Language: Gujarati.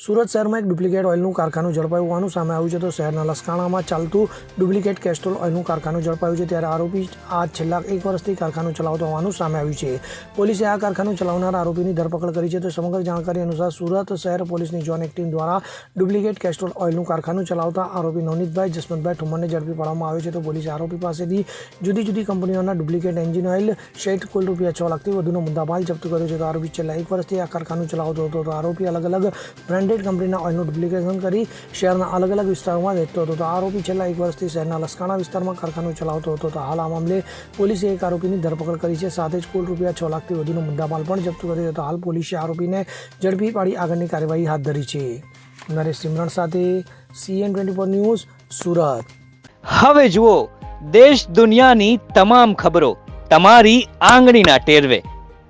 સુરત શહેરમાં એક ડુપ્લિકેટ ઓઇલનું કારખાનું ઝડપાયું હોવાનું સામે આવ્યું છે. તો શહેરના લસકાણામાં ચાલતું ડુપ્લિકેટ કેસ્ટ્રોલ ઓઇલનું કારખાનું ઝડપાયું છે ત્યારે આરોપી આ છેલ્લા એક વર્ષથી કારખાનું ચલાવતો હોવાનું સામે આવ્યું છે. પોલીસે આ કારખાનું ચલાવનાર આરોપીની ધરપકડ કરી છે. તો સમગ્ર જાણકારી અનુસાર સુરત શહેર પોલીસની જોન એક ટીમ દ્વારા ડુપ્લિકેટ કેસ્ટ્રોલ ઓઇલનું કારખાનું ચલાવતા આરોપી નવનીતભાઈ, જસવંતભાઈ ઠુમ્મરને ઝડપી પાડવામાં આવ્યો છે. તો પોલીસે આરોપી પાસેથી જુદી જુદી કંપનીઓના ડુપ્લિકેટ એન્જિન ઓઇલ શેટ કુલ રૂપિયા છ લાખથી વધુનો મુદ્દામાલ જપ્ત કર્યો છે. તો આરોપી છેલ્લા એક વર્ષથી આ કારખાનું ચલાવતો હતો. તો આરોપી અલગ અલગ બ્રાન્ડેડ કંપનીના ઓઇલનું ડુપ્લિકેશન કરી શહેરના અલગ અલગ વિસ્તારોમાં વેચતો હતો. તો આરોપી છેલ્લા એક વર્ષથી શહેરના લસકાણા વિસ્તારમાં કારખાનું ચલાવતો હતો. તો હાલ આ મામલે પોલીસે એક આરોપીની ધરપકડ કરી છે. સાથે જ કુલ રૂપિયા છ લાખથી વધુનો મુદ્દામાલ પણ જપ્ત કર્યો હતો. હાલ પોલીસે આરોપીને ઝડપી પાડી આગળની કાર્યવાહી હાથ ધરી છે. નરેશ સિમરણ સાથે CN twenty four news, Surat. હવે જુઓ, દેશ દુનિયાની તમામ ખબરો તમારી આંગળીના ટેરવે.